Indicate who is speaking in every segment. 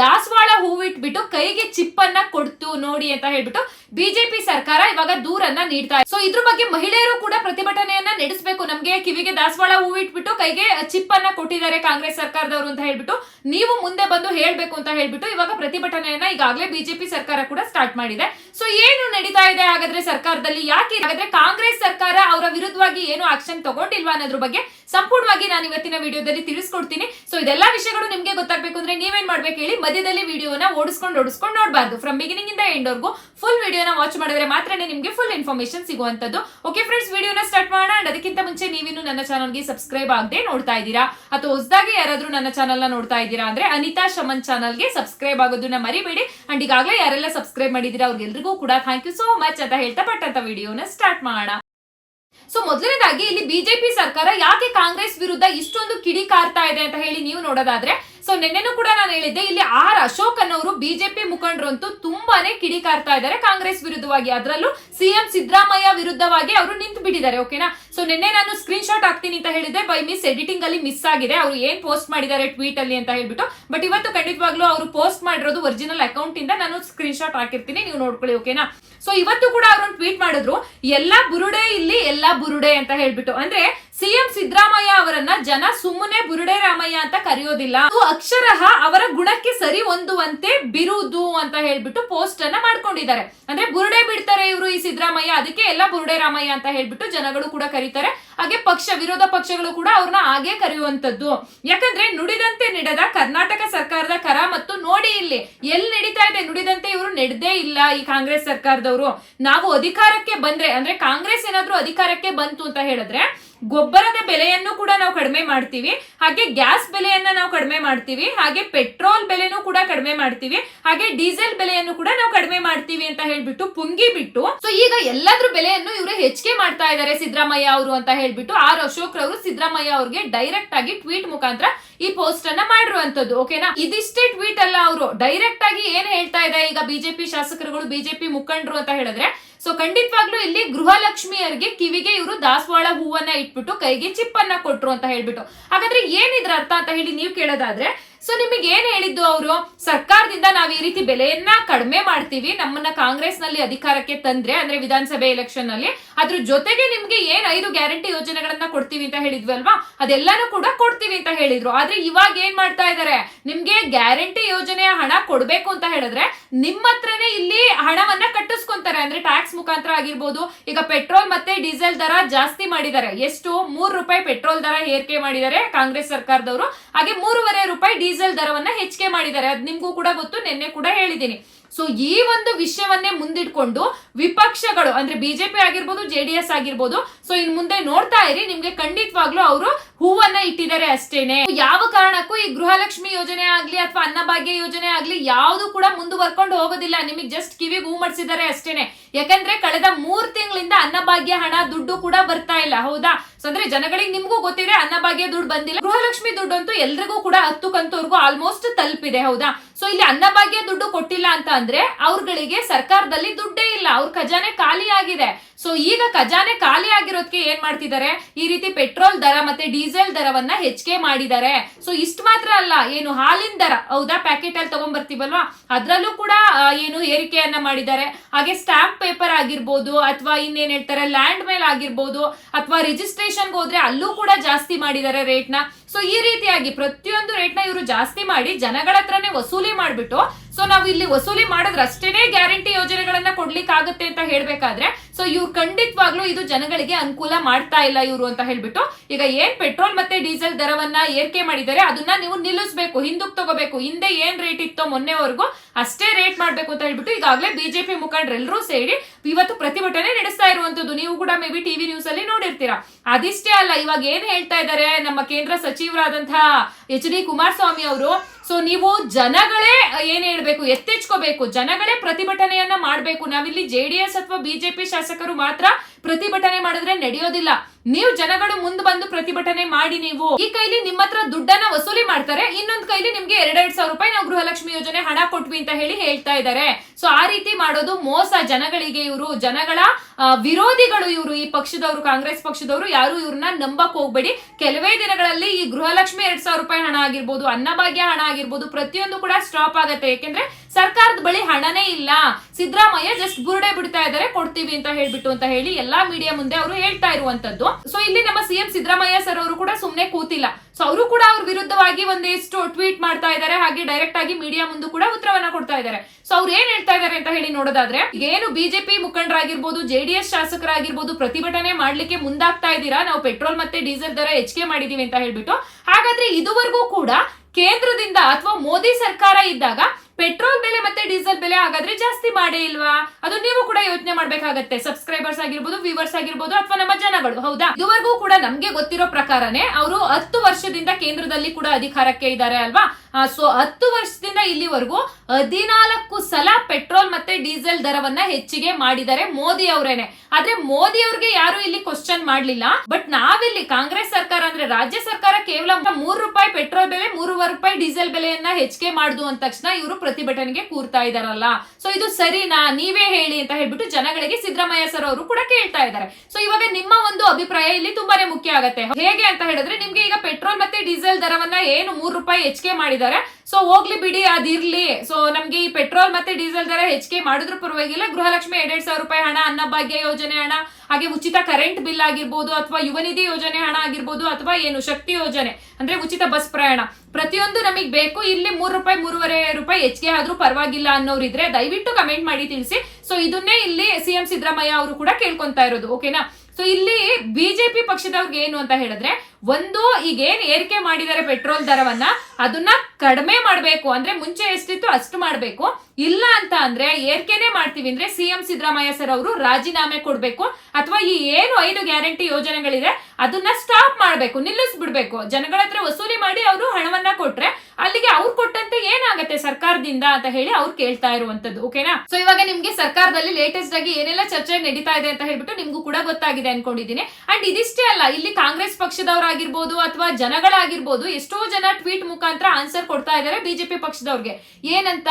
Speaker 1: ದಾಸವಾಳ ಹೂವಿಟ್ಬಿಟ್ಟು ಕೈಗೆ ಚಿಪ್ಪನ್ನ ಕೊಡ್ತು ನೋಡಿ ಅಂತ ಹೇಳ್ಬಿಟ್ಟು ಬಿಜೆಪಿ ಸರ್ಕಾರ ಇವಾಗ ದೂರನ್ನ ನೀಡ್ತಾ ಇದೆ. ಸೊ ಇದ್ರ ಬಗ್ಗೆ ಮಹಿಳೆಯರು ಕೂಡ ಪ್ರತಿಭಟನೆಯನ್ನ ನಡೆಸಬೇಕು. ನಮ್ಗೆ ಕಿವಿಗೆ ದಾಸವಾಳ ಹೂವಿಟ್ಬಿಟ್ಟು ಕೈಗೆ ಚಿಪ್ಪನ್ನ ಕೊಟ್ಟಿದ್ದಾರೆ ಕಾಂಗ್ರೆಸ್ ಸರ್ಕಾರದವರು ಅಂತ ಹೇಳ್ಬಿಟ್ಟು ನೀವು ಮುಂದೆ ಬಂದು ಹೇಳ್ಬೇಕು ಅಂತ ಹೇಳ್ಬಿಟ್ಟು ಇವಾಗ ಪ್ರತಿಭಟನೆಯನ್ನ ಈಗಾಗಲೇ ಬಿಜೆಪಿ ಸರ್ಕಾರ ಕೂಡ ಸ್ಟಾರ್ಟ್ ಮಾಡಿದೆ. ಸೊ ಏನು ನಡೀತಾ ಇದೆ ಹಾಗಾದ್ರೆ ಸರ್ಕಾರದಲ್ಲಿ? ಯಾಕೆ? ಹಾಗಾದ್ರೆ ಕಾಂಗ್ರೆಸ್ ಸರ್ಕಾರ ಅವರ ವಿರುದ್ಧವಾಗಿ ಏನು ಆಕ್ಷನ್ ತಗೊಂಡಿಲ್ವಾ ಅನ್ನೋದ್ರ ಬಗ್ಗೆ ಸಂಪೂರ್ಣವಾಗಿ ನಾನು ಇವತ್ತಿನ ವಿಡಿಯೋದಲ್ಲಿ ತಿಳಿಸ್ಕೊಡ್ತೀನಿ. ಸೊ ಇದೆಲ್ಲ ವಿಷಯಗಳು ನಿಮ್ಗೆ ಗೊತ್ತಾಗಬೇಕು ಅಂದ್ರೆ ನೀವೇನ್ ಮಾಡ್ಬೇಕು ಹೇಳಿ ಮಧ್ಯದಲ್ಲಿ ವಿಡಿಯೋನ ಓಡಿಸ್ಕೊಂಡು ಓಡಿಸ್ಕೊಂಡು ನೋಡಬಾರ್ದು. ಫ್ರಮ್ ಬಿಗಿನಿಂಗ್ ಇಂದ ಎಂಡ್ ವರ್ಗು ಫುಲ್ ವಿಡಿಯೋನ ವಾಚ್ ಮಾಡಿದ್ರೆ ಮಾತ್ರನೇ ನಿಮ್ಗೆ ಫುಲ್ ಇನ್ಫಾರ್ಮೇಶನ್ ಸಿಗುವಂತದ್ದು ಓಕೆ ಫ್ರೆಂಡ್ಸ್ ವಿಡಿಯೋನ ಸ್ಟಾರ್ಟ್ ಮಾಡೋಣ. ಅಂಡ್ ಅದಕ್ಕಿಂತ ಮುಂಚೆ ನೀವಿನ್ನು ನನ್ನ ಚಾನಲ್ಗೆ ಸಬ್ಸ್ಕ್ರೈಬ್ ಆಗದೆ ನೋಡ್ತಾ ಇದ್ದೀರಾ? ಅಥವಾ ಹೊಸದಾಗಿ ಯಾರಾದ್ರೂ ನನ್ನ ಚಾನಲ್ನ ನೋಡ್ತಾ ಇದ್ದೀರಾ ಅಂದ್ರೆ ಅನಿತಾ ಶಮನ್ ಚಾನಲ್ಗೆ ಸಬ್ಸ್ಕ್ರೈಬ್ ಆಗೋದನ್ನ ಮರಿಬೇಡಿ. ಅಂಡ್ ಈಗಾಗಲೇ ಯಾರೆಲ್ಲ ಸಬ್ಸ್ಕ್ರೈಬ್ ಮಾಡಿದ್ದೀರಾ ಅವ್ರಿಗೆಲ್ರಿಗೂ ಕೂಡ ಥ್ಯಾಂಕ್ ಯು ಸೋ ಮಚ್ ಅಂತ ಹೇಳ್ತಾ ಪಟ್ ಅಂತ ವಿಡಿಯೋನ ಸ್ಟಾರ್ಟ್ ಮಾಡೋಣ. ಸೊ ಮೊದಲನೇದಾಗಿ ಇಲ್ಲಿ ಬಿಜೆಪಿ ಸರ್ಕಾರ ಯಾಕೆ ಕಾಂಗ್ರೆಸ್ ವಿರುದ್ಧ ಇಷ್ಟೊಂದು ಕಿಡಿಕಾರ್ತಾ ಇದೆ ಅಂತ ಹೇಳಿ ನೀವು ನೋಡೋದಾದ್ರೆ ಸೊ ನಿನ್ನೆನೂ ಕೂಡ ನಾನು ಹೇಳಿದ್ದೆ, ಇಲ್ಲಿ ಆರ್ ಅಶೋಕ್ ಅನ್ನೋರು ಬಿಜೆಪಿ ಮುಖಂಡರು ಅಂತೂ ತುಂಬಾನೇ ಕಿಡಿಕಾರ್ತಾ ಇದ್ದಾರೆ ಕಾಂಗ್ರೆಸ್ ವಿರುದ್ಧವಾಗಿ. ಅದರಲ್ಲೂ ಸಿಎಂ ಸಿದ್ದರಾಮಯ್ಯ ವಿರುದ್ಧವಾಗಿ ಅವರು ನಿಂತು ಬಿಟ್ಟಿದ್ದಾರೆ, ಓಕೆನಾ? ಸೊ ನಿನ್ನೆ ನಾನು ಸ್ಕ್ರೀನ್ ಶಾಟ್ ಹಾಕ್ತೀನಿ ಅಂತ ಹೇಳಿದ್ದೆ ಬೈ ಮಿಸ್ ಎಡಿಟಿಂಗ್ ಅಲ್ಲಿ ಮಿಸ್ ಆಗಿದೆ. ಅವರು ಏನ್ ಪೋಸ್ಟ್ ಮಾಡಿದ್ದಾರೆ ಟ್ವೀಟ್ ಅಲ್ಲಿ ಅಂತ ಹೇಳ್ಬಿಟ್ಟು. ಬಟ್ ಇವತ್ತು ಖಂಡಿತವಾಗ್ಲೂ ಅವರು ಪೋಸ್ಟ್ ಮಾಡಿರೋದು ಒರಿಜಿನಲ್ ಅಕೌಂಟ್ ಇಂದ ನಾನು ಸ್ಕ್ರೀನ್ ಶಾಟ್ ಹಾಕಿರ್ತೀನಿ, ನೀವು ನೋಡ್ಕೊಳ್ಳಿ, ಓಕೆನಾ? ಸೊ ಇವತ್ತು ಕೂಡ ಅವ್ರನ್ನ ಟ್ವೀಟ್ ಮಾಡಿದ್ರು, ಎಲ್ಲಾ ಬುರುಡೆ ಇಲ್ಲಿ, ಎಲ್ಲಾ ಬುರುಡೆ ಅಂತ ಹೇಳ್ಬಿಟ್ಟು. ಅಂದ್ರೆ ಸಿಎಂ ಸಿದ್ದರಾಮಯ್ಯ ಅವರನ್ನ ಜನ ಸುಮ್ಮನೆ ಬುರುಡೆ ರಾಮಯ್ಯ ಅಂತ ಕರೆಯೋದಿಲ್ಲ. ಅಕ್ಷರಃ ಅವರ ಗುಣಕ್ಕೆ ಸರಿ ಹೊಂದುವಂತೆ ಬಿರುದು ಅಂತ ಹೇಳ್ಬಿಟ್ಟು ಪೋಸ್ಟ್ ಅನ್ನ ಮಾಡ್ಕೊಂಡಿದ್ದಾರೆ. ಅಂದ್ರೆ ಬುರುಡೆ ಬಿಡ್ತಾರೆ ಇವರು ಈ ಸಿದ್ದರಾಮಯ್ಯ, ಅದಕ್ಕೆ ಎಲ್ಲ ಬುರುಡೆ ರಾಮಯ್ಯ ಅಂತ ಹೇಳ್ಬಿಟ್ಟು ಜನಗಳು ಕೂಡ ಕರೀತಾರೆ. ಹಾಗೆ ಪಕ್ಷ, ವಿರೋಧ ಪಕ್ಷಗಳು ಕೂಡ ಅವ್ರನ್ನ ಹಾಗೆ ಕರೆಯುವಂತದ್ದು ಯಾಕಂದ್ರೆ ನುಡಿದಂತೆ ನಡೆದ ಕರ್ನಾಟಕ ಸರ್ಕಾರದ ಕರ ಮತ್ತು ನೋಡಿ ಇಲ್ಲಿ ಎಲ್ಲಿ ನಡೀತಾ ಇದೆ, ನುಡಿದಂತೆ ಇವರು ನಡೆದೇ ಇಲ್ಲ ಈ ಕಾಂಗ್ರೆಸ್ ಸರ್ಕಾರದವರು. ನಾವು ಅಧಿಕಾರಕ್ಕೆ ಬಂದ್ರೆ, ಅಂದ್ರೆ ಕಾಂಗ್ರೆಸ್ ಏನಾದ್ರೂ ಅಧಿಕಾರಕ್ಕೆ ಬಂತು ಅಂತ ಹೇಳಿದ್ರೆ ಗೊಬ್ಬರದ ಬೆಲೆಯನ್ನು ಕೂಡ ನಾವು ಕಡಿಮೆ ಮಾಡ್ತೀವಿ. ಹಾಗೆ ಗ್ಯಾಸ್ ಬೆಲೆಯನ್ನ ನಾವು ಕಡಿಮೆ ಮಾಡ್ತೀವಿ. ಹಾಗೆ ಪೆಟ್ರೋಲ್ ಬೆಲೆನೂ ಕೂಡ ಕಡಿಮೆ ಮಾಡ್ತೀವಿ. ಹಾಗೆ ಡೀಸೆಲ್ ಬೆಲೆಯನ್ನು ಕೂಡ ನಾವು ಕಡಿಮೆ ಮಾಡ್ತೀವಿ ಅಂತ ಹೇಳ್ಬಿಟ್ಟು ಪುಂಗಿ ಬಿಟ್ಟು, ಸೊ ಈಗ ಎಲ್ಲಾದ್ರೂ ಬೆಲೆಯನ್ನು ಇವರು ಹೆಚ್ಚಿಗೆ ಮಾಡ್ತಾ ಇದ್ದಾರೆ ಸಿದ್ದರಾಮಯ್ಯ ಅವರು ಅಂತ ಹೇಳ್ಬಿಟ್ಟು ಆರ್ ಅಶೋಕ್ ರವರು ಸಿದ್ದರಾಮಯ್ಯ ಅವ್ರಿಗೆ ಡೈರೆಕ್ಟ್ ಆಗಿ ಟ್ವೀಟ್ ಮುಖಾಂತರ ಈ ಪೋಸ್ಟ್ ಅನ್ನ ಮಾಡಿರುವಂತದ್ದು ಓಕೆನಾ ಇದಿಷ್ಟೇ ಟ್ವೀಟ್ ಅಲ್ಲ ಅವರು. ಡೈರೆಕ್ಟ್ ಆಗಿ ಏನ್ ಹೇಳ್ತಾ ಇದೆ ಈಗ ಬಿಜೆಪಿ ಶಾಸಕರುಗಳು, ಬಿಜೆಪಿ ಮುಖಂಡರು ಅಂತ ಹೇಳಿದ್ರೆ ಸೊ ಖಂಡಿತವಾಗ್ಲೂ ಇಲ್ಲಿ ಗೃಹಲಕ್ಷ್ಮಿಯರಿಗೆ ಕಿವಿಗೆ ಇವರು ದಾಸವಾಳ ಹೂವನ್ನ ಇಟ್ಬಿಟ್ಟು ಕೈಗೆ ಚಿಪ್ಪನ್ನ ಕೊಟ್ರು ಅಂತ ಹೇಳ್ಬಿಟ್ಟು. ಹಾಗಾದ್ರೆ ಏನಿದ್ರ ಅರ್ಥ ಅಂತ ಹೇಳಿ ನೀವು ಕೇಳೋದಾದ್ರೆ ಸೊ ನಿಮಗೆ ಏನ್ ಹೇಳಿದ್ದು ಅವರು? ಸರ್ಕಾರದಿಂದ ನಾವ್ ಈ ರೀತಿ ಬೆಲೆಯನ್ನ ಕಡಿಮೆ ಮಾಡ್ತೀವಿ. ನಮ್ಮನ್ನ ಕಾಂಗ್ರೆಸ್ನಲ್ಲಿ ಅಧಿಕಾರಕ್ಕೆ ತಂದ್ರೆ, ಅಂದ್ರೆ ವಿಧಾನಸಭೆ ಎಲೆಕ್ಷನ್ನಲ್ಲಿ ಅದ್ರ ಜೊತೆಗೆ ನಿಮ್ಗೆ ಏನ್ ಐದು ಗ್ಯಾರಂಟಿ ಯೋಜನೆಗಳನ್ನ ಕೊಡ್ತೀವಿ ಅಂತ ಹೇಳಿದ್ವಿ ಅಲ್ವಾ ಅದೆಲ್ಲಾನು ಕೂಡ ಕೊಡ್ತೀವಿ ಅಂತ ಹೇಳಿದ್ರು. ಆದ್ರೆ ಇವಾಗ ಏನ್ ಮಾಡ್ತಾ ಇದಾರೆ? ನಿಮ್ಗೆ ಗ್ಯಾರಂಟಿ ಯೋಜನೆಯ ಹಣ ಕೊಡ್ಬೇಕು ಅಂತ ಹೇಳಿದ್ರೆ ನಿಮ್ಮ ಹತ್ರನೇ ಇಲ್ಲಿ ಹಣವನ್ನ ಕಟ್ಟಿಸ್ಕೊಂತಾರೆ. ಅಂದ್ರೆ ಟ್ಯಾಕ್ಸ್ ಮುಖಾಂತರ ಆಗಿರ್ಬೋದು. ಈಗ ಪೆಟ್ರೋಲ್ ಮತ್ತೆ ಡೀಸೆಲ್ ದರ ಜಾಸ್ತಿ ಮಾಡಿದ್ದಾರೆ. ಎಷ್ಟು? ಮೂರು ರೂಪಾಯಿ ಪೆಟ್ರೋಲ್ ದರ ಏರಿಕೆ ಮಾಡಿದ್ದಾರೆ ಕಾಂಗ್ರೆಸ್ ಸರ್ಕಾರದವರು. ಹಾಗೆ ಮೂರುವರೆ ರೂಪಾಯಿ ಡೀಸೆಲ್ ದರವನ್ನ ಹೆಚ್ಚಿಗೆ ಮಾಡಿದ್ದಾರೆ. ಅದ್ ನಿಮ್ಗೂ ಕೂಡ ಗೊತ್ತು, ನಿನ್ನೆ ಕೂಡ ಹೇಳಿದ್ದೀನಿ. ಸೊ ಈ ಒಂದು ವಿಷಯವನ್ನೇ ಮುಂದಿಟ್ಕೊಂಡು ವಿಪಕ್ಷಗಳು, ಅಂದ್ರೆ ಬಿಜೆಪಿ ಆಗಿರ್ಬೋದು, ಜೆಡಿಎಸ್ ಆಗಿರ್ಬೋದು ಸೊ ಇನ್ ಮುಂದೆ ನೋಡ್ತಾ ಇರಿ, ನಿಮ್ಗೆ ಖಂಡಿತವಾಗ್ಲೂ ಅವರು ಹೂವನ್ನ ಇಟ್ಟಿದ್ದಾರೆ ಅಷ್ಟೇನೆ. ಯಾವ ಕಾರಣಕ್ಕೂ ಈ ಗೃಹಲಕ್ಷ್ಮಿ ಯೋಜನೆ ಆಗ್ಲಿ ಅಥವಾ ಅನ್ನಭಾಗ್ಯ ಯೋಜನೆ ಆಗ್ಲಿ ಯಾವ್ದು ಕೂಡ ಮುಂದುವರ್ಕೊಂಡು ಹೋಗೋದಿಲ್ಲ. ನಿಮಗೆ ಜಸ್ಟ್ ಕಿವಿ ಹೂ ಮಾಡಿಸಿದ್ದಾರೆ ಅಷ್ಟೇನೆ. ಯಾಕಂದ್ರೆ, ಕಳೆದ ಮೂರ್ ತಿಂಗಳಿಂದ ಅನ್ನಭಾಗ್ಯ ಹಣ, ದುಡ್ಡು ಕೂಡ ಬರ್ತಾ ಇಲ್ಲ. ಹೌದಾ? ಸೊ ಅಂದ್ರೆ ಜನಗಳಿಗೆ ನಿಮ್ಗೂ ಗೊತ್ತಿದೆ ಅನ್ನಭಾಗ್ಯ ದುಡ್ಡು ಬಂದಿಲ್ಲ. ಗೃಹಲಕ್ಷ್ಮಿ ದುಡ್ಡು ಅಂತೂ ಎಲ್ರಿಗೂ ಕೂಡ ಹತ್ತು ಕಂತವರೆಗೂ ಆಲ್ಮೋಸ್ಟ್ ತಲುಪಿದೆ, ಹೌದಾ? ಸೊ ಇಲ್ಲಿ ಅನ್ನಭಾಗ್ಯ ದುಡ್ಡು ಕೊಟ್ಟಿಲ್ಲ ಅಂತ ಅಂದ್ರೆ ಅವ್ರಗಳಿಗೆ ಸರ್ಕಾರದಲ್ಲಿ ದುಡ್ಡೇ ಇಲ್ಲ. ಅವ್ರ ಖಜಾನೆ ಖಾಲಿ ಆಗಿದೆ. ಸೊ ಈಗ ಖಜಾನೆ ಖಾಲಿ ಆಗಿರೋದಕ್ಕೆ ಏನ್ ಮಾಡ್ತಿದ್ದಾರೆ? ಈ ರೀತಿ ಪೆಟ್ರೋಲ್ ದರ ಮತ್ತೆ ಡೀಸೆಲ್ ದರವನ್ನ ಹೆಚ್ಚಿಗೆ ಮಾಡಿದ್ದಾರೆ. ಸೊ ಇಷ್ಟ ಮಾತ್ರ ಅಲ್ಲ, ಏನು ಹಾಲಿನ ದರ, ಹೌದಾ? ಪ್ಯಾಕೆಟ್ ಅಲ್ಲಿ ತಗೊಂಡ್ಬರ್ತೀವಲ್ವಾ ಅದರಲ್ಲೂ ಕೂಡ ಏನು ಏರಿಕೆಯನ್ನ ಮಾಡಿದ್ದಾರೆ. ಹಾಗೆ ಸ್ಟಾಂಪ್ ಪೇಪರ್ ಆಗಿರ್ಬೋದು, ಅಥವಾ ಇನ್ನೇನ್ ಹೇಳ್ತಾರೆ ಲ್ಯಾಂಡ್ ಮೇಲ್ ಆಗಿರ್ಬೋದು, ಅಥವಾ ರಿಜಿಸ್ಟ್ರೇಷನ್ಗೆ ಹೋದ್ರೆ ಅಲ್ಲೂ ಕೂಡ ಜಾಸ್ತಿ ಮಾಡಿದ್ದಾರೆ ರೇಟ್ನ. ಸೊ ಈ ರೀತಿಯಾಗಿ ಪ್ರತಿಯೊಂದು ರೇಟ್ನ ಇವರು ಜಾಸ್ತಿ ಮಾಡಿ ಜನಗಳ ಹತ್ರನೇ ವಸೂಲಿ ಮಾಡಿಬಿಟ್ಟು ಸೊ ನಾವು ಇಲ್ಲಿ ವಸೂಲಿ ಮಾಡಿದ್ರೆ ಅಷ್ಟೇನೆ ಗ್ಯಾರಂಟಿ ಯೋಜನೆಗಳನ್ನ ಕೊಡ್ಲಿಕ್ಕೆ ಆಗುತ್ತೆ ಅಂತ ಹೇಳ್ಬೇಕಾದ್ರೆ ಸೊ ಇವ್ರು ಖಂಡಿತವಾಗ್ಲೂ ಇದು ಜನಗಳಿಗೆ ಅನುಕೂಲ ಮಾಡ್ತಾ ಇಲ್ಲ ಇವರು ಅಂತ ಹೇಳ್ಬಿಟ್ಟು, ಈಗ ಏನ್ ಪೆಟ್ರೋಲ್ ಮತ್ತೆ ಡೀಸೆಲ್ ದರವನ್ನ ಏರಿಕೆ ಮಾಡಿದರೆ ಅದನ್ನ ನೀವು ನಿಲ್ಲಿಸಬೇಕು, ಹಿಂದಕ್ಕೆ ತಗೋಬೇಕು, ಹಿಂದೆ ಏನ್ ರೇಟ್ ಇತ್ತೋ ಮೊನ್ನೆವರೆಗೂ ಅಷ್ಟೇ ರೇಟ್ ಮಾಡ್ಬೇಕು ಅಂತ ಹೇಳ್ಬಿಟ್ಟು ಈಗಾಗಲೇ ಬಿಜೆಪಿ ಮುಖಂಡರೆಲ್ಲರೂ ಸೇರಿ ಇವತ್ತು ಪ್ರತಿಭಟನೆ ನಡೆಸ್ತಾ ಇರುವಂತದ್ದು ನೀವು ಕೂಡ ಮೇ ಬಿ ಟಿವಿ ನ್ಯೂಸ್ ಅಲ್ಲಿ ನೋಡಿರ್ತೀರಾ. ಅದಿಷ್ಟೇ ಅಲ್ಲ, ಇವಾಗ ಏನ್ ಹೇಳ್ತಾ ಇದ್ದಾರೆ ನಮ್ಮ ಕೇಂದ್ರ ಸಚಿವರಾದಂತಹ ಎಚ್ ಡಿ ಕುಮಾರಸ್ವಾಮಿ ಅವರು. ಸೊ ನೀವು ಜನಗಳೇ ಏನ್ ಹೇಳ್ಬೇಕು? ಎತ್ತೆಚ್ಕೋಬೇಕು. ಜನಗಳೇ ಪ್ರತಿಭಟನೆಯನ್ನ ಮಾಡ್ಬೇಕು. ನಾವಿಲ್ಲಿ ಜೆಡಿಎಸ್ ಅಥವಾ ಬಿಜೆಪಿ ಶಾಸಕರು ಮಾತ್ರ ಪ್ರತಿಭಟನೆ ಮಾಡಿದ್ರೆ ನಡೆಯೋದಿಲ್ಲ. ನೀವು ಜನಗಳು ಮುಂದ್ ಬಂದು ಪ್ರತಿಭಟನೆ ಮಾಡಿ ನೀವು. ಈ ಕೈಲಿ ನಿಮ್ಮ ಹತ್ರ ದುಡ್ಡನ್ನ ವಸೂಲಿ ಮಾಡ್ತಾರೆ. ಇನ್ನೊಂದ್ ಕೈಲಿ ನಿಮ್ಗೆ ಎರಡೆರಡ್ ಸಾವಿರ ರೂಪಾಯಿ ನಾವು ಗೃಹಲಕ್ಷ್ಮಿ ಯೋಜನೆ ಹಣ ಕೊಟ್ವಿ ಅಂತ ಹೇಳಿ ಹೇಳ್ತಾ ಇದ್ದಾರೆ ಸೊ ಆ ರೀತಿ ಮಾಡೋದು ಮೋಸ ಜನಗಳಿಗೆ ಇವರು. ಜನಗಳ ವಿರೋಧಿಗಳು ಇವರು. ಈ ಪಕ್ಷದವರು, ಕಾಂಗ್ರೆಸ್ ಪಕ್ಷದವರು ಯಾರು ಇವ್ರನ್ನ ನಂಬಕ್ ಹೋಗ್ಬೇಡಿ. ಕೆಲವೇ ದಿನಗಳಲ್ಲಿ ಈ ಗೃಹಲಕ್ಷ್ಮಿ ಎರಡ್ ಸಾವಿರ ರೂಪಾಯಿ ಹಣ ಆಗಿರ್ಬೋದು, ಅನ್ನಭಾಗ್ಯ ಹಣ ಆಗಿರ್ಬೋದು, ಪ್ರತಿಯೊಂದು ಕೂಡ ಸ್ಟಾಪ್ ಆಗತ್ತೆ. ಯಾಕೆಂದ್ರೆ ಸರ್ಕಾರದ ಬಳಿ ಹಣನೇ ಇಲ್ಲ. ಸಿದ್ದರಾಮಯ್ಯ ಜಸ್ಟ್ ಬುರುಡೆ ಬಿಡ್ತಾ ಇದ್ದಾರೆ, ಕೊಡ್ತೀವಿ ಅಂತ ಹೇಳ್ಬಿಟ್ಟು ಅಂತ ಹೇಳಿ ಎಲ್ಲಾ ಮೀಡಿಯಾ ಮುಂದೆ ಅವರು ಹೇಳ್ತಾ ಇರುವಂತದ್ದು. ಸೊ ಇಲ್ಲಿ ನಮ್ಮ ಸಿಎಂ ಸಿದ್ದರಾಮಯ್ಯ ಸರ್ ಅವರು ಕೂಡ ಸುಮ್ನೆ ಕೂತಿಲ್ಲ. ಸೊ ಅವರು ಕೂಡ ಅವ್ರ ವಿರುದ್ಧವಾಗಿ ಒಂದಿಷ್ಟು ಟ್ವೀಟ್ ಮಾಡ್ತಾ ಇದ್ದಾರೆ. ಹಾಗೆ ಡೈರೆಕ್ಟ್ ಆಗಿ ಮೀಡಿಯಾ ಮುಂದೆ ಕೂಡ ಉತ್ತರವನ್ನ ಕೊಡ್ತಾ ಇದ್ದಾರೆ. ಸೊ ಅವ್ರು ಏನ್ ಹೇಳ್ತಾ ಇದ್ದಾರೆ ಅಂತ ಹೇಳಿ ನೋಡೋದಾದ್ರೆ, ಏನು ಬಿಜೆಪಿ ಮುಖಂಡರಾಗಿರ್ಬೋದು ಜೆಡಿಎಸ್ ಶಾಸಕರಾಗಿರ್ಬೋದು ಪ್ರತಿಭಟನೆ ಮಾಡ್ಲಿಕ್ಕೆ ಮುಂದಾಗ್ತಾ ಇದ್ದೀರಾ? ನಾವು ಪೆಟ್ರೋಲ್ ಮತ್ತೆ ಡೀಸೆಲ್ ದರ ಹೆಚ್ಚಿಗೆ ಮಾಡಿದೀವಿ ಅಂತ ಹೇಳ್ಬಿಟ್ಟು. ಹಾಗಾದ್ರೆ ಇದುವರೆಗೂ ಕೂಡ ಕೇಂದ್ರದಿಂದ ಅಥವಾ ಮೋದಿ ಸರ್ಕಾರ ಇದ್ದಾಗ ಪೆಟ್ರೋಲ್ ಬೆಲೆ ಮತ್ತೆ ಡೀಸೆಲ್ ಬೆಲೆ ಹಾಗಾದ್ರೆ ಜಾಸ್ತಿ ಮಾಡೇ ಇಲ್ವಾ? ಅದು ನೀವು ಕೂಡ ಯೋಚನೆ ಮಾಡ್ಬೇಕಾಗತ್ತೆ. ಸಬ್ಸ್ಕ್ರೈಬರ್ಸ್ ಆಗಿರ್ಬೋದು ವ್ಯೂವರ್ಸ್ ಆಗಿರ್ಬೋದು ಅಥವಾ ನಮ್ಮ ಜನಗಳು, ಹೌದಾ? ಇದುವರೆಗೂ ಕೂಡ ನಮ್ಗೆ ಗೊತ್ತಿರೋ ಪ್ರಕಾರನೇ ಅವರು ಹತ್ತು ವರ್ಷದಿಂದ ಕೇಂದ್ರದಲ್ಲಿ ಕೂಡ ಅಧಿಕಾರಕ್ಕೆ ಇದ್ದಾರೆ ಅಲ್ವಾ? ಸೊ ಹತ್ತು ವರ್ಷದಿಂದ ಇಲ್ಲಿವರೆಗೂ ಹದಿನಾಲ್ಕು ಸಲ ಪೆಟ್ರೋಲ್ ಮತ್ತೆ ಡೀಸೆಲ್ ದರವನ್ನ ಹೆಚ್ಚಿಗೆ ಮಾಡಿದ್ದಾರೆ ಮೋದಿ ಅವರೇನೆ. ಆದ್ರೆ ಮೋದಿ ಅವ್ರಿಗೆ ಯಾರು ಇಲ್ಲಿ ಕ್ವಶನ್ ಮಾಡ್ಲಿಲ್ಲ. ಬಟ್ ನಾವಿಲ್ಲಿ ಕಾಂಗ್ರೆಸ್ ಸರ್ಕಾರ ಅಂದ್ರೆ ರಾಜ್ಯ ಸರ್ಕಾರ ಕೇವಲ ಮೂರು ರೂಪಾಯಿ ಪೆಟ್ರೋಲ್ ಬೆಲೆ, ಮೂರುವರೆ ರೂಪಾಯಿ ಡೀಸೆಲ್ ಬೆಲೆಯನ್ನ ಹೆಚ್ಚಿಗೆ ಮಾಡುದು ಅಂದ ತಕ್ಷಣ ಇವರು ಪ್ರತಿಭಟನೆಗೆ ಕೂರ್ತಾ ಇದಾರಲ್ಲ. ಸೊ ಇದು ಸರಿನಾ? ನೀವೇ ಹೇಳಿ ಅಂತ ಹೇಳ್ಬಿಟ್ಟು ಜನಗಳಿಗೆ ಸಿದ್ದರಾಮಯ್ಯ ಸರ್ ಅವರು ಕೂಡ ಕೇಳ್ತಾ ಇದ್ದಾರೆ ಸೊ ಇವಾಗ ನಿಮ್ಮ ಒಂದು ಅಭಿಪ್ರಾಯ ಇಲ್ಲಿ ತುಂಬಾನೇ ಮುಖ್ಯ ಆಗುತ್ತೆ. ಹೇಗೆ ಅಂತ ಹೇಳಿದ್ರೆ ನಿಮ್ಗೆ ಈಗ ಪೆಟ್ರೋಲ್ ಮತ್ತೆ ಡೀಸೆಲ್ ದರವನ್ನ ಏನು ಮೂರು ರೂಪಾಯಿ ಹೆಚ್ಚಿಗೆ ಮಾಡಿದ್ದಾರೆ ಸೊ ಹೋಗ್ಲಿ ಬಿಡಿ, ಅದಿರ್ಲಿ. ಸೊ ನಮ್ಗೆ ಈ ಪೆಟ್ರೋಲ್ ಮತ್ತೆ ಡೀಸೆಲ್ ದರ ಹೆಚ್ಚಿಗೆ ಮಾಡಿದ್ರು ಪರವಾಗಿಲ್ಲ. ಗೃಹಲಕ್ಷ್ಮಿ ಎರಡೆರಡ್ ಸಾವಿರ ರೂಪಾಯಿ ಹಣ ಅನ್ನಭಾಗ್ಯ ಯೋಜನೆ ಹಣ, ಹಾಗೆ ಉಚಿತ ಕರೆಂಟ್ ಬಿಲ್ ಆಗಿರ್ಬೋದು ಅಥವಾ ಯುವನಿಧಿ ಯೋಜನೆ ಹಣ ಆಗಿರ್ಬೋದು ಅಥವಾ ಏನು, ಶಕ್ತಿ ಯೋಜನೆ, ಅಂದ್ರೆ ಉಚಿತ ಬಸ್ ಪ್ರಯಾಣ. ಪ್ರತಿಯೊಂದು ನಮಗೆ ಬೇಕು. ಇಲ್ಲಿ ಮೂರು ರೂಪಾಯಿ, ಮೂರುವರೆ ರೂಪಾಯಿ ಹೆಚ್ಚಿಗೆ ಆದ್ರೂ ಪರವಾಗಿಲ್ಲ ಅನ್ನೋರಿದ್ರೆ ದಯವಿಟ್ಟು ಕಮೆಂಟ್ ಮಾಡಿ ತಿಳಿಸಿ. ಸೊ ಇದನ್ನೇ ಇಲ್ಲಿ ಸಿಎಂ ಸಿದ್ದರಾಮಯ್ಯ ಅವರು ಕೂಡ ಕೇಳ್ಕೊಂತಾ ಇರೋದು ಓಕೆನಾ ಸೊ ಇಲ್ಲಿ ಬಿಜೆಪಿ ಪಕ್ಷದವ್ರಿಗೆ ಏನು ಅಂತ ಹೇಳಿದ್ರೆ ಒಂದು ಈಗ ಏನ್ ಏರಿಕೆ ಮಾಡಿದ್ದಾರೆ ಪೆಟ್ರೋಲ್ ದರವನ್ನ, ಅದನ್ನ ಕಡಿಮೆ ಮಾಡಬೇಕು. ಅಂದ್ರೆ ಮುಂಚೆ ಎಷ್ಟಿತ್ತು ಅಷ್ಟು ಮಾಡಬೇಕು. ಇಲ್ಲ ಅಂತ ಅಂದ್ರೆ ಏರ್ಕೆನೆ ಮಾಡ್ತೀವಿ ಅಂದ್ರೆ ಸಿಎಂ ಸಿದ್ದರಾಮಯ್ಯ ಸರ್ ಅವರು ರಾಜೀನಾಮೆ ಕೊಡಬೇಕು. ಅಥವಾ ಈ ಏನು ಐದು ಗ್ಯಾರಂಟಿ ಯೋಜನೆಗಳಿದೆ, ಅದನ್ನ ಸ್ಟಾಪ್ ಮಾಡಬೇಕು, ನಿಲ್ಲಿಸ್ಬಿಡ್ಬೇಕು. ಜನಗಳ ಹತ್ರ ವಸೂಲಿ ಮಾಡಿ ಅವರು ಹಣವನ್ನ ಕೊಟ್ರೆ, ಅಲ್ಲಿಗೆ ಅವ್ರು ಕೊಟ್ಟಂತೆ ಏನಾಗುತ್ತೆ ಸರ್ಕಾರದಿಂದ ಅಂತ ಹೇಳಿ ಅವ್ರು ಕೇಳ್ತಾ ಇರುವಂತದ್ದು. ಓಕೆನಾ? ಸೊ ಇವಾಗ ನಿಮ್ಗೆ ಸರ್ಕಾರದಲ್ಲಿ ಲೇಟೆಸ್ಟ್ ಆಗಿ ಏನೆಲ್ಲ ಚರ್ಚೆ ನಡೀತಾ ಇದೆ ಅಂತ ಹೇಳ್ಬಿಟ್ಟು ನಿಮ್ಗೂ ಕೂಡ ಗೊತ್ತಾಗಿದೆ ಅನ್ಕೊಂಡಿದ್ದೀನಿ. ಅಂಡ್ ಇದಿಷ್ಟೇ ಅಲ್ಲ, ಇಲ್ಲಿ ಕಾಂಗ್ರೆಸ್ ಪಕ್ಷದವರಾಗಿರ್ಬೋದು ಅಥವಾ ಜನಗಳಾಗಿರ್ಬೋದು ಎಷ್ಟೋ ಜನ ಟ್ವೀಟ್ ಮುಖಾಂತರ ಆನ್ಸರ್ ಕೊಡ್ತಾ ಇದ್ದಾರೆ ಬಿಜೆಪಿ ಪಕ್ಷದವ್ರಿಗೆ. ಏನಂತ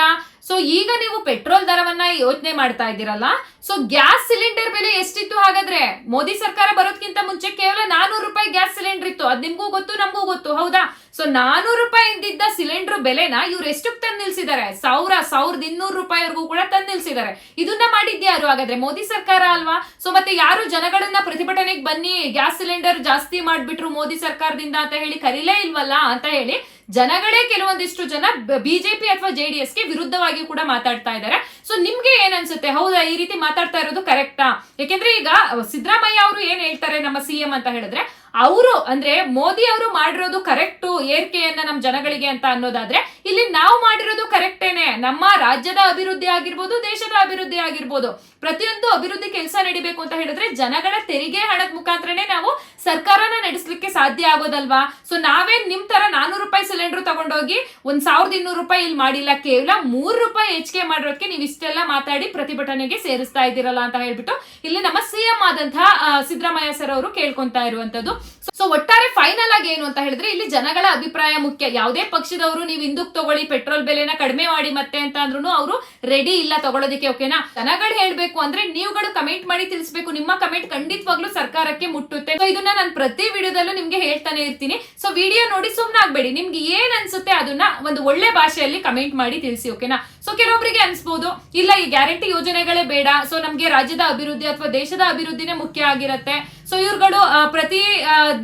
Speaker 1: ಸೊ ಈಗ ನೀವು ಪೆಟ್ರೋಲ್ ದರವನ್ನ ಯೋಚನೆ ಮಾಡ್ತಾ ಇದ್ದೀರಲ್ಲ? ಸೊ ಗ್ಯಾಸ್ ಸಿಲಿಂಡರ್ ಬೆಲೆ ಎಷ್ಟಿತ್ತು ಹಾಗಾದ್ರೆ? ಮೋದಿ ಸರ್ಕಾರ ಬರೋದ್ಕಿಂತ ಮುಂಚೆ ಕೇವಲ ನಾನೂರು ರೂಪಾಯಿ ಗ್ಯಾಸ್ ಸಿಲಿಂಡರ್ ಇತ್ತು. ಅದ್ ನಿಮ್ಗೂ ಗೊತ್ತು, ನಮಗೂ ಗೊತ್ತು, ಹೌದಾ? ಸೊ ನಾನೂರು ರೂಪಾಯಿ ಇದ್ದಿದ್ದ ಸಿಲಿಂಡರ್ ಬೆಲೆನ ಇವ್ರು ಎಷ್ಟಕ್ಕೆ ತಂದು ನಿಲ್ಸಿದ್ದಾರೆ? ಸಾವಿರ, ಸಾವಿರದ ಇನ್ನೂರು ರೂಪಾಯಿವರೆಗೂ ಕೂಡ ತಂದು ನಿಲ್ಸಿದ್ದಾರೆ. ಇದನ್ನ ಮಾಡಿದ್ಯಾರು ಹಾಗಾದ್ರೆ? ಮೋದಿ ಸರ್ಕಾರ ಅಲ್ವಾ? ಸೊ ಮತ್ತೆ ಯಾರು ಜನಗಳನ್ನ ಪ್ರತಿಭಟನೆಗೆ ಬನ್ನಿ, ಗ್ಯಾಸ್ ಸಿಲಿಂಡರ್ ಜಾಸ್ತಿ ಮಾಡ್ಬಿಟ್ರು ಮೋದಿ ಸರ್ಕಾರದಿಂದ ಅಂತ ಹೇಳಿ ಕರೀಲೇ ಇಲ್ವಲ್ಲ ಅಂತ ಹೇಳಿ ಜನಗಳೇ ಕೆಲವೊಂದಿಷ್ಟು ಜನ ಬಿಜೆಪಿ ಅಥವಾ ಜೆಡಿಎಸ್ಗೆ ವಿರುದ್ಧವಾಗಿ ಕೂಡ ಮಾತಾಡ್ತಾ ಇದ್ದಾರೆ. ಸೊ ನಿಮ್ಗೆ ಏನ್ ಅನ್ಸುತ್ತೆ? ಹೌದಾ? ಈ ರೀತಿ ಮಾತಾಡ್ತಾ ಇರೋದು ಕರೆಕ್ಟಾ ಯಾಕೆಂದ್ರೆ ಈಗ ಸಿದ್ದರಾಮಯ್ಯ ಅವರು ಏನ್ ಹೇಳ್ತಾರೆ ನಮ್ಮ ಸಿಎಂ ಅಂತ ಹೇಳಿದ್ರೆ, ಅವರು ಅಂದ್ರೆ ಮೋದಿ ಅವರು ಮಾಡಿರೋದು ಕರೆಕ್ಟ್ ಏರ್ಕೆಯನ್ನ ನಮ್ಮ ಜನಗಳಿಗೆ ಅಂತ ಅನ್ನೋದಾದ್ರೆ, ಇಲ್ಲಿ ನಾವು ಮಾಡಿರೋದು ಕರೆಕ್ಟೇನೆ ನಮ್ಮ ರಾಜ್ಯದ ಅಭಿವೃದ್ಧಿ ಆಗಿರ್ಬೋದು, ದೇಶದ ಅಭಿವೃದ್ಧಿ ಆಗಿರ್ಬೋದು. ಪ್ರತಿಯೊಂದು ಅಭಿವೃದ್ಧಿ ಕೆಲಸ ನಡಿಬೇಕು ಅಂತ ಹೇಳಿದ್ರೆ ಜನಗಳ ತೆರಿಗೆ ಹಣದ ಮುಖಾಂತರನೇ ನಾವು ಸರ್ಕಾರನ ನಡೆಸಲಿಕ್ಕೆ ಸಾಧ್ಯ ಆಗೋದಲ್ವಾ? ಸೊ ನಾವೇನ್ ನಿಮ್ ತರ ನಾನೂರು ರೂಪಾಯಿ ಸಿಲಿಂಡರ್ ತಗೊಂಡೋಗಿ ಒಂದ್ ಸಾವಿರದ ಇನ್ನೂರು ರೂಪಾಯಿ ಇಲ್ಲಿ ಮಾಡಿಲ್ಲ, ಕೇವಲ ಮೂರು ರೂಪಾಯಿ ಹೆಚ್ಚಿಗೆ ಮಾಡಿರೋದಕ್ಕೆ ನೀವು ಇಷ್ಟೆಲ್ಲ ಮಾತಾಡಿ ಪ್ರತಿಭಟನೆಗೆ ಸೇರಿಸ್ತಾ ಇದ್ದೀರಲ್ಲ ಅಂತ ಹೇಳ್ಬಿಟ್ಟು ಇಲ್ಲಿ ನಮ್ಮ ಸಿಎಂ ಆದಂತಹ ಸಿದ್ದರಾಮಯ್ಯ ಸರ್ ಅವರು ಕೇಳ್ಕೊಂತಾ ಇರುವಂತದ್ದು. ಸೊ ಒಟ್ಟಾರೆ ಫೈನಲ್ ಆಗಿ ಏನು ಅಂತ ಹೇಳಿದ್ರೆ ಇಲ್ಲಿ ಜನಗಳ ಅಭಿಪ್ರಾಯ ಮುಖ್ಯ. ಯಾವುದೇ ಪಕ್ಷದವರು ನೀವು ಹಿಂದಕ್ ತಗೊಳ್ಳಿ ಪೆಟ್ರೋಲ್ ಬೆಲೆನ ಕಡಿಮೆ ಮಾಡಿ ಮತ್ತೆ ಅಂತ ಅಂದ್ರೂ ಅವರು ರೆಡಿ ಇಲ್ಲ ತಗೊಳ್ಳೋದಕ್ಕೆ ಓಕೆನಾ ಜನಗಳು ಹೇಳ್ಬೇಕು ಅಂದ್ರೆ ನೀವುಗಳು ಕಮೆಂಟ್ ಮಾಡಿ ತಿಳಿಸ್ಬೇಕು. ನಿಮ್ಮ ಕಮೆಂಟ್ ಖಂಡಿತವಾಗ್ಲೂ ಸರ್ಕಾರಕ್ಕೆ ಮುಟ್ಟುತ್ತೆ. ಸೊ ಇದನ್ನ ನಾನು ಪ್ರತಿ ವಿಡಿಯೋದಲ್ಲೂ ನಿಮ್ಗೆ ಹೇಳ್ತಾನೆ ಇರ್ತೀನಿ. ಸೊ ವಿಡಿಯೋ ನೋಡಿ ಸುಮ್ನಾಗ್ಬೇಡಿ ನಿಮ್ಗೆ ಏನ್ ಅನ್ಸುತ್ತೆ ಅದನ್ನ ಒಂದು ಒಳ್ಳೆ ಭಾಷೆಯಲ್ಲಿ ಕಮೆಂಟ್ ಮಾಡಿ ತಿಳಿಸಿ ಓಕೆನಾ ಸೊ ಕೆಲವೊಬ್ಬರಿಗೆ ಅನ್ಸ್ಬೋದು. ಇಲ್ಲ, ಈ ಗ್ಯಾರಂಟಿ ಯೋಜನೆಗಳೇ ಬೇಡ. ಸೊ ನಮ್ಗೆ ರಾಜ್ಯದ ಅಭಿವೃದ್ಧಿ ಅಥವಾ ದೇಶದ ಅಭಿವೃದ್ಧಿನೇ ಮುಖ್ಯ ಆಗಿರುತ್ತೆ. ಸೊ ಇವ್ರುಗಳು ಪ್ರತಿ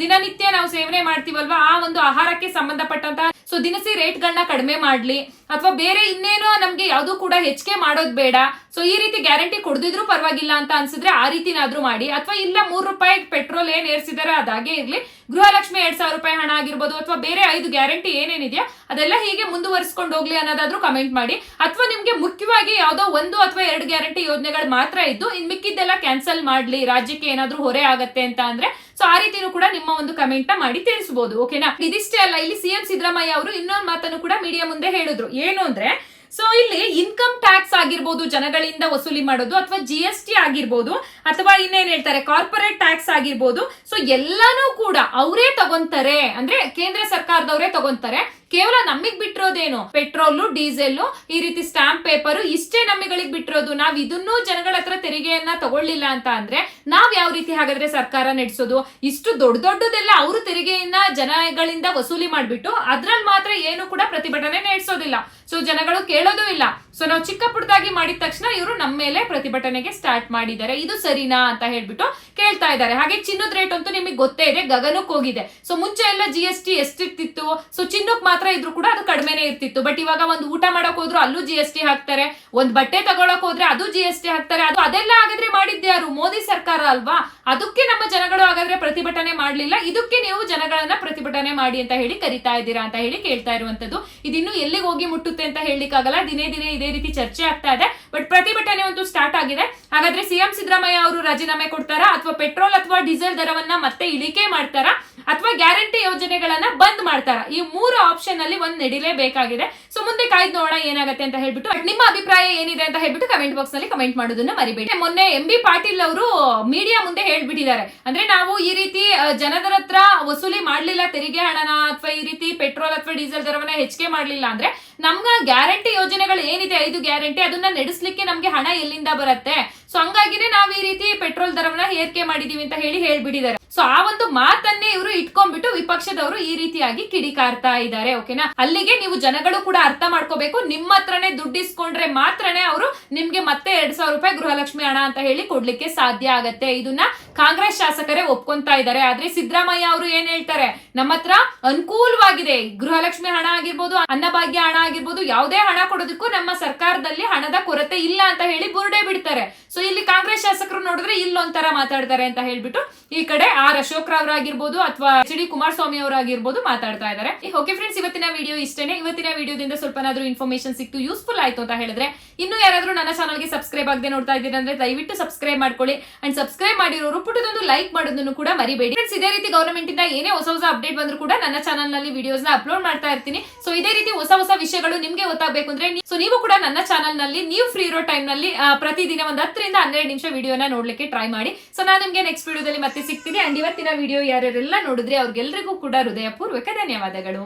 Speaker 1: ದಿನನಿತ್ಯ ನಾವು ಸೇವನೆ ಮಾಡ್ತೀವಲ್ವಾ? ಆ ಒಂದು ಆಹಾರಕ್ಕೆ ಸಂಬಂಧಪಟ್ಟಂತ ಸೊ ದಿನಸಿ ರೇಟ್ಗಳನ್ನ ಕಡಿಮೆ ಮಾಡ್ಲಿ. ಅಥವಾ ಬೇರೆ ಇನ್ನೇನೋ ನಮ್ಗೆ ಯಾವುದು ಕೂಡ ಹೆಚ್ಚಿಗೆ ಮಾಡೋದು ಬೇಡ. ಸೊ ಈ ರೀತಿ ಗ್ಯಾರಂಟಿ ಕೊಡದಿದ್ರು ಪರವಾಗಿಲ್ಲ ಅಂತ ಅನ್ಸಿದ್ರೆ ಆ ರೀತಿನಾದ್ರೂ ಮಾಡಿ. ಅಥವಾ ಇಲ್ಲ, ಮೂರು ರೂಪಾಯಿ ಪೆಟ್ರೋಲ್ ಏನ್ ಏರ್ಸಿದಾರೆ ಅದಾಗೆ ಇರ್ಲಿ. ಗೃಹಲಕ್ಷ್ಮಿ ಎರಡ್ ಸಾವಿರ ರೂಪಾಯಿ ಹಣ ಆಗಿರ್ಬೋದು ಅಥವಾ ಬೇರೆ ಐದು ಗ್ಯಾರಂಟಿ ಏನೇನಿದೆಯಾ ಅದೆಲ್ಲ ಹೀಗೆ ಮುಂದುವರಿಸ್ಕೊಂಡು ಹೋಗ್ಲಿ ಅನ್ನೋದಾದ್ರೂ ಕಮೆಂಟ್ ಮಾಡಿ. ಅಥವಾ ನಿಮ್ಗೆ ಮುಖ್ಯವಾಗಿ ಯಾವುದೋ ಒಂದು ಅಥವಾ ಎರಡು ಗ್ಯಾರಂಟಿ ಯೋಜನೆಗಳು ಮಾತ್ರ ಇದ್ದು, ಇನ್ ಮಿಕ್ಕಿದ್ದೆಲ್ಲ ಕ್ಯಾನ್ಸಲ್ ಮಾಡ್ಲಿ, ರಾಜ್ಯಕ್ಕೆ ಏನಾದ್ರೂ ಹೊರೆ ಆಗತ್ತೆ ಅಂತ ಅಂದ್ರೆ ಸೊ ಆ ರೀತಿನೂ ಕೂಡ ನಿಮ್ಮ ಒಂದು ಕಮೆಂಟ್ ಮಾಡಿ ತಿಳಿಸಬಹುದು ಓಕೆನಾ ಇದಿಷ್ಟೇ ಅಲ್ಲ, ಇಲ್ಲಿ ಸಿಎಂ ಸಿದ್ದರಾಮಯ್ಯ ಅವರು ಇನ್ನೊಂದು ಮಾತನ್ನು ಕೂಡ ಮೀಡಿಯಾ ಮುಂದೆ ಹೇಳಿದ್ರು. ಏನು ಅಂದ್ರೆ ಸೊ ಇಲ್ಲಿ ಇನ್ಕಮ್ ಟ್ಯಾಕ್ಸ್ ಆಗಿರ್ಬೋದು ಜನಗಳಿಂದ ವಸೂಲಿ ಮಾಡೋದು ಅಥವಾ ಜಿ ಎಸ್ ಟಿ ಆಗಿರ್ಬೋದು ಅಥವಾ ಇನ್ನೇನ್ ಹೇಳ್ತಾರೆ ಕಾರ್ಪೊರೇಟ್ ಟ್ಯಾಕ್ಸ್ ಆಗಿರ್ಬೋದು. ಸೊ ಎಲ್ಲಾನು ಕೂಡ ಅವರೇ ತಗೊಂತಾರೆ, ಅಂದ್ರೆ ಕೇಂದ್ರ ಸರ್ಕಾರದವರೇ ತಗೊಂತಾರೆ. ಕೇವಲ ನಮಗ್ ಬಿಟ್ಟಿರೋದೇನು? ಪೆಟ್ರೋಲು ಡೀಸೆಲ್ ಈ ರೀತಿ ಸ್ಟಾಂಪ್ ಪೇಪರ್, ಇಷ್ಟೇ ನಮಗಳಿಗೆ ಬಿಟ್ಟಿರೋದು. ನಾವ್ ಇದನ್ನೂ ಜನಗಳ ಹತ್ರ ತೆರಿಗೆಯನ್ನ ತಗೊಳ್ಳಿಲ್ಲ ಅಂತ ಅಂದ್ರೆ ನಾವ್ ಯಾವ ರೀತಿ ಹಾಗಾದ್ರೆ ಸರ್ಕಾರ ನಡೆಸೋದು? ಇಷ್ಟು ದೊಡ್ಡ ದೊಡ್ಡದೆಲ್ಲ ಅವರು ತೆರಿಗೆಯನ್ನ ಜನಗಳಿಂದ ವಸೂಲಿ ಮಾಡ್ಬಿಟ್ಟು ಅದ್ರಲ್ಲಿ ಮಾತ್ರ ಏನು ಕೂಡ ಪ್ರತಿಭಟನೆ ನಡೆಸೋದಿಲ್ಲ. ಸೊ ಜನಗಳು ಕೇಳೋದು ಇಲ್ಲ. ಸೊ ನಾವು ಚಿಕ್ಕ ಪುಟ್ಟದಾಗಿ ಮಾಡಿದ ತಕ್ಷಣ ಇವರು ನಮ್ಮ ಮೇಲೆ ಪ್ರತಿಭಟನೆಗೆ ಸ್ಟಾರ್ಟ್ ಮಾಡಿದ್ದಾರೆ. ಇದು ಸರಿನಾ ಅಂತ ಹೇಳ್ಬಿಟ್ಟು ಕೇಳ್ತಾ ಇದ್ದಾರೆ. ಹಾಗೆ ಚಿನ್ನದ ರೇಟ್ ಅಂತೂ ನಿಮಗೆ ಗೊತ್ತೇ ಇದೆ, ಗಗನಕ್ಕೆ ಹೋಗಿದೆ. ಸೊ ಮುಂಚೆ ಎಲ್ಲ ಜಿ ಎಸ್ ಟಿ ಎಷ್ಟಿರ್ತಿತ್ತು? ಸೊ ಚಿನ್ನಕ್ಕೆ ಮಾತ್ರ ಇದ್ರು ಕೂಡ ಅದು ಕಡಿಮೆನೇ ಇರ್ತಿತ್ತು. ಬಟ್ ಇವಾಗ ಒಂದು ಊಟ ಮಾಡಕ್ ಹೋದ್ರು ಅಲ್ಲೂ ಜಿ ಎಸ್ ಟಿ ಹಾಕ್ತಾರೆ. ಒಂದ್ ಬಟ್ಟೆ ತಗೊಳಕ್ ಹೋದ್ರೆ ಅದು ಜಿ ಎಸ್ ಟಿ ಹಾಕ್ತಾರೆ. ಅದು ಅದೆಲ್ಲ ಹಾಗಾದ್ರೆ ಮಾಡಿದ್ದೆ ಯಾರು? ಮೋದಿ ಸರ್ಕಾರ ಅಲ್ವಾ? ಅದಕ್ಕೆ ನಮ್ಮ ಜನಗಳು ಹಾಗಾದ್ರೆ ಪ್ರತಿಭಟನೆ ಮಾಡ್ಲಿಲ್ಲ. ಇದಕ್ಕೆ ನೀವು ಜನಗಳನ್ನ ಪ್ರತಿಭಟನೆ ಮಾಡಿ ಅಂತ ಹೇಳಿ ಕರಿತಾ ಇದ್ದೀರಾ ಅಂತ ಹೇಳಿ ಕೇಳ್ತಾ ಇರುವಂತದ್ದು. ಇದಿನ್ನು ಎಲ್ಲಿಗೆ ಹೋಗಿ ಮುಟ್ಟುತ್ತೆ ಅಂತ ಹೇಳಲಿಕ್ಕಾಗಲ್ಲ. ದಿನೇ ದಿನೇ ಇದೇ ರೀತಿ ಚರ್ಚೆ ಆಗ್ತಾ ಇದೆ. ಬಟ್ ಪ್ರತಿಭಟನೆ ಅಂತೂ ಸ್ಟಾರ್ಟ್ ಆಗಿದೆ. ಹಾಗಾದ್ರೆ ಸಿಎಂ ಸಿದ್ದರಾಮಯ್ಯ ಅವರು ರಾಜೀನಾಮೆ ಕೊಡ್ತಾರಾ? ಅಥವಾ ಪೆಟ್ರೋಲ್ ಅಥವಾ ಡೀಸೆಲ್ ದರವನ್ನ ಮತ್ತೆ ಇಳಿಕೆ ಮಾಡ್ತಾರಾ? ಅಥವಾ ಗ್ಯಾರಂಟಿ ಯೋಜನೆಗಳನ್ನ ಬಂದ್ ಮಾಡ್ತಾರಾ? ಈ ಮೂರು ಆಪ್ಷನ್ ಅಲ್ಲಿ ಒಂದ್ ನಡಿಲೇಬೇಕಾಗಿದೆ. ಸೊ ಮುಂದೆ ಕಾಯ್ದು ನೋಡೋಣ ಏನಾಗುತ್ತೆ ಅಂತ ಹೇಳ್ಬಿಟ್ಟು. ಬಟ್ ನಿಮ್ಮ ಅಭಿಪ್ರಾಯ ಏನಿದೆ ಅಂತ ಹೇಳ್ಬಿಟ್ಟು ಕಮೆಂಟ್ ಬಾಕ್ಸ್ನಲ್ಲಿ ಕಮೆಂಟ್ ಮಾಡೋದನ್ನ ಮರಿಬೇಡಿ. ಮೊನ್ನೆ ಎಂ ಬಿ ಪಾಟೀಲ್ ಅವರು ಮೀಡಿಯಾ ಮುಂದೆ ಹೇಳ್ಬಿಟ್ಟಿದ್ದಾರೆ. ಅಂದ್ರೆ ನಾವು ಈ ರೀತಿ ಜನರ ಹತ್ರ ವಸೂಲಿ ಮಾಡ್ಲಿಲ್ಲ, ತೆರಿಗೆ ಹಣನ ಅಥವಾ ಈ ರೀತಿ ಪೆಟ್ರೋಲ್ ಅಥವಾ ಡೀಸೆಲ್ ದರವನ್ನ ಹೆಚ್ಚಿಗೆ ಮಾಡ್ಲಿಲ್ಲ ಅಂದ್ರೆ ನಮ್ಗ ಗ್ಯಾರಂಟಿ ಯೋಜನೆಗಳು ಏನಿದೆ, ಐದು ಗ್ಯಾರಂಟಿ ಅದನ್ನ ನಡೆಸಲಿಕ್ಕೆ ನಮ್ಗೆ ಹಣ ಎಲ್ಲಿಂದ ಬರುತ್ತೆ? ಸೊ ಹಂಗಾಗಿನೇ ನಾವು ಈ ರೀತಿ ಪೆಟ್ರೋಲ್ ದರವನ್ನ ಏರಿಕೆ ಮಾಡಿದೀವಿ ಅಂತ ಹೇಳಿ ಹೇಳ್ಬಿಟ್ಟಿದ್ದಾರೆ. ಸೊ ಆ ಒಂದು ಮಾತನ್ನೇ ಇವರು ಇಟ್ಕೊಂಡ್ಬಿಟ್ಟು ವಿಪಕ್ಷದವರು ಈ ರೀತಿಯಾಗಿ ಕಿಡಿಕಾರ್ತಾ ಇದ್ದಾರೆ ಓಕೆನಾ ಅಲ್ಲಿಗೆ ನೀವು ಜನಗಳು ಕೂಡ ಅರ್ಥ ಮಾಡ್ಕೋಬೇಕು. ನಿಮ್ಮ ಹತ್ರನೇ ದುಡ್ಡಿಸ್ಕೊಂಡ್ರೆ ಮಾತ್ರನೇ ಅವರು ನಿಮ್ಗೆ ಮತ್ತೆ ಎರಡ್ ಸಾವಿರ ರೂಪಾಯಿ ಗೃಹಲಕ್ಷ್ಮಿ ಹಣ ಅಂತ ಹೇಳಿ ಕೊಡ್ಲಿಕ್ಕೆ ಸಾಧ್ಯ ಆಗತ್ತೆ. ಇದನ್ನ ಕಾಂಗ್ರೆಸ್ ಶಾಸಕರೇ ಒಪ್ಕೊಂತಾ ಇದ್ದಾರೆ. ಆದ್ರೆ ಸಿದ್ದರಾಮಯ್ಯ ಅವರು ಏನ್ ಹೇಳ್ತಾರೆ? ನಮ್ಮ ಹತ್ರ ಅನುಕೂಲವಾಗಿದೆ. ಗೃಹಲಕ್ಷ್ಮಿ ಹಣ ಆಗಿರ್ಬೋದು, ಅನ್ನಭಾಗ್ಯ ಹಣ ಆಗಿರ್ಬೋದು, ಯಾವುದೇ ಹಣ ಕೊಡೋದಕ್ಕೂ ನಮ್ಮ ಸರ್ಕಾರದಲ್ಲಿ ಹಣದ ಕೊರತೆ ಇಲ್ಲ ಅಂತ ಹೇಳಿ ಬುರುಡೆ ಬಿಡ್ತಾರೆ. ಸೊ ಇಲ್ಲಿ ಕಾಂಗ್ರೆಸ್ ಶಾಸಕರು ನೋಡಿದ್ರೆ ಇಲ್ಲೊಂಥರ ಮಾತಾಡ್ತಾರೆ ಅಂತ ಹೇಳ್ಬಿಟ್ಟು ಈ ಕಡೆ ಆರ್ ಅಶೋಕ್ ರಾವ್ ಆಗಿರ್ಬೋದು ಅಥವಾ ಎಚ್ ಡಿ ಕುಮಾರಸ್ವಾಮಿ ಅವರಾಗಿರ್ಬೋದು ಮಾತಾಡ್ತಾ ಇದ್ದಾರೆ. ಓಕೆ ಫ್ರೆಂಡ್ಸ್ ಇವತ್ತಿನ ವಿಡಿಯೋ ಇಷ್ಟೇನೆ. ಇವತ್ತಿನ ವಿಡಿಯೋದಿಂದ ಸ್ವಲ್ಪನಾದ್ರೂ ಇನ್ಫಾರ್ಮೇಶನ್ ಸಿಕ್ತು ಯೂಸ್ಫುಲ್ ಆಯ್ತು ಅಂತ ಹೇಳಿದ್ರೆ ಇನ್ನು ಯಾರಾದ್ರೂ ನನ್ನ ಚಾನಲ್ಗೆ ಸಬ್ಸ್ಕ್ರೈಬ್ ಆಗದೆ ನೋಡ್ತಾ ಇದ್ದೀರಾ ಅಂದ್ರೆ ದಯವಿಟ್ಟು ಸಬ್ಸ್ಕ್ರೈಬ್ ಮಾಡ್ಕೊಳ್ಳಿ. ಅಂಡ್ ಸಬ್ಸ್ಕ್ರೈಬ್ ಮಾಡಿರೋರು ಪುಟ್ಟದೊಂದು ಲೈಕ್ ಮಾಡೋದನ್ನು ಕೂಡ ಮರಿಬೇಡಿ. ಫ್ರೆಂಡ್ಸ್ ಇದೇ ರೀತಿ ಗವರ್ಮೆಂಟ್ ಇಂದ ಏನೇ ಹೊಸ ಹೊಸ ಅಪ್ಡೇಟ್ ಬಂದ್ರು ಕೂಡ ನನ್ನ ಚಾನಲ್ನಲ್ಲಿ ವಿಡಿಯೋಸ್ನ ಅಪ್ಲೋಡ್ ಮಾಡ್ತಾ ಇರ್ತೀನಿ. ಸೊ ಇದೇ ರೀತಿ ಹೊಸ ಹೊಸ ವಿಷಯಗಳು ನಿಮ್ಗೆ ಗೊತ್ತಾಗಬೇಕು ಅಂದ್ರೆ ಸೊ ನೀವು ಕೂಡ ನನ್ನ ಚಾನಲ್ನಲ್ಲಿ ನೀವು ಫ್ರೀ ಇರೋ ಟೈಮ್ನಲ್ಲಿ ಪ್ರತಿದಿನ ಒಂದು ಹತ್ತರಿಂದ ಹನ್ನೆರಡು ನಿಮಿಷ ವಿಡಿಯೋನ ನೋಡ್ಲಿಕ್ಕೆ ಟ್ರೈ ಮಾಡಿ. ಸೊ ನಾನು ನಿಮ್ಗೆ ನೆಕ್ಸ್ಟ್ ವಿಡಿಯೋದಲ್ಲಿ ಮತ್ತೆ ಸಿಗ್ತೀನಿ. ಅಂಡ್ ಇವತ್ತಿನ ವಿಡಿಯೋ ಯಾರ್ಯಾರೆಲ್ಲ ನೋಡಿದ್ರೆ ಅವ್ರಿಗೆಲ್ಲರಿಗೂ ಕೂಡ ಹೃದಯಪೂರ್ವಕ ಧನ್ಯವಾದಗಳು.